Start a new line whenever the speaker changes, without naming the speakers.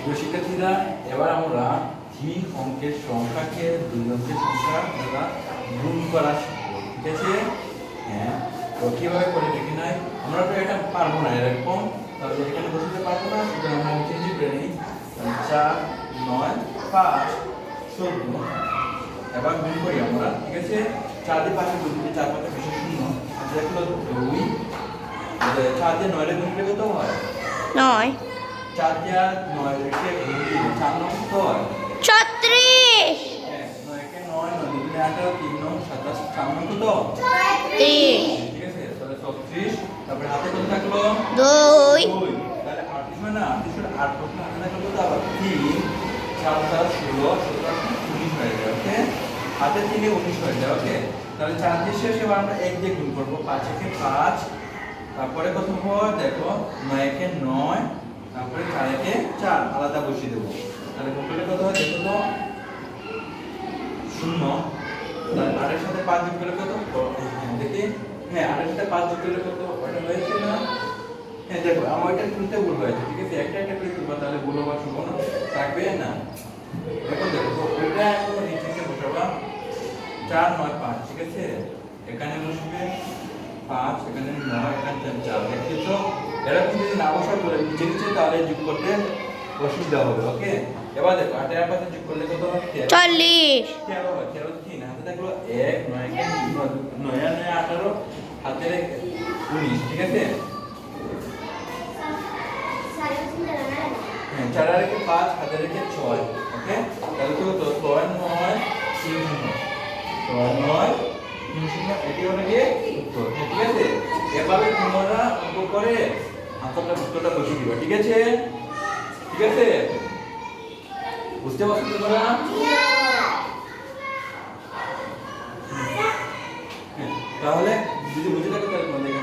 প্রিয় শিক্ষার্থীরা, এবার আমরা তিন অঙ্কের সংখ্যাকে, দুই সংখ্যা আমরা গুণ করা ঠিক আছে? হ্যাঁ তো কীভাবে করে দেখি নাই আমরা এটা পারব না, এরকম। তাহলে এখানে বসতে পারব না, সুতরাং আমরা নিচে করে চার, নয়, পাঁচ, চোদ্দ। এবার গুণ করি আমরা, ঠিক আছে? চার দিয়ে পাঁচে গুণ বিশেষ শূন্য। দেখল দুই চার দিয়ে নয় গুণ করলে কত হয়?
নয়।
চার নয় রেখে চার নং কত
ছত্রিশ।
হ্যাঁ, নয়কে নয় নয় দুগুণে আঠারো তিন নং সাতাশ চার নং কত? ঠিক আছে তাহলে ছত্রিশ তারপরে হাতে কত থাকল?
দুই।
দুই। তাহলে আটত্রিশ মানে আটত্রিশের আট বছর হাতে থাকল কত আবার তিন। চার চার ষোলো সতেরো উনিশ হয়ে যায় ওকে? হাতে তিনে উনিশ হয়ে যায় ওকে? তাহলে চার দিয়ে শেষ এবার আমরা এক দিয়ে গুণ করব পাঁচ একে পাঁচ। তারপরে কত হয় দেখো নয় একে নয় তারপরে চার একে চার, আলাদা বসিয়ে দেবো। তাহলে করলে কত হয়? দেখো তো শূন্য। তাহলে আটের সাথে পাঁচ যোগ করলে কত? হ্যাঁ দেখি। হ্যাঁ আটের সাথে পাঁচ যোগ করলে কত? ওটা হয়েছে না? হ্যাঁ দেখো, আমার এটা তুলতে ভুল হয়েছে, ঠিক আছে? একটা একটা করে তুলবা তাহলে ভুল হওয়ার সম্ভাবনা থাকবে না। এখন দেখো ওইটা এখন নিচে বসাবা। চার নয় পাঁচ, ঠিক আছে? এখানে বসবে পাঁচ, এখানে নয়, এখানে চার, দেখেছ? এরকম যদি না বসার করে নিচে নিচে তাহলে যোগ করতে অসুবিধা হবে ওকে এবার দেখো আটে আর পাঁচে যোগ করলে কত হবে।
চল্লিশ।
তেরো হয় তেরো তিন হাতে থাকল এক নয় নয় নয় আঠারো হাতে উনিশ ঠিক আছে? হ্যাঁ চার আর রেখে পাঁচ হাতে রেখে ছয় ওকে তাহলে কি হতো? ছয় নয় তিন শূন্য। ছয় নয় তিন শূন্য এটি হলো গিয়ে উত্তর ঠিক আছে? এভাবে তোমরা অঙ্ক করে আনসারটা উত্তরটা বসে দিবা ঠিক আছে? ঠিক আছে? বুঝতে পারছ তোমরা? হ্যাঁ, তাহলে যদি বুঝে থাকো তাহলে তোমাদের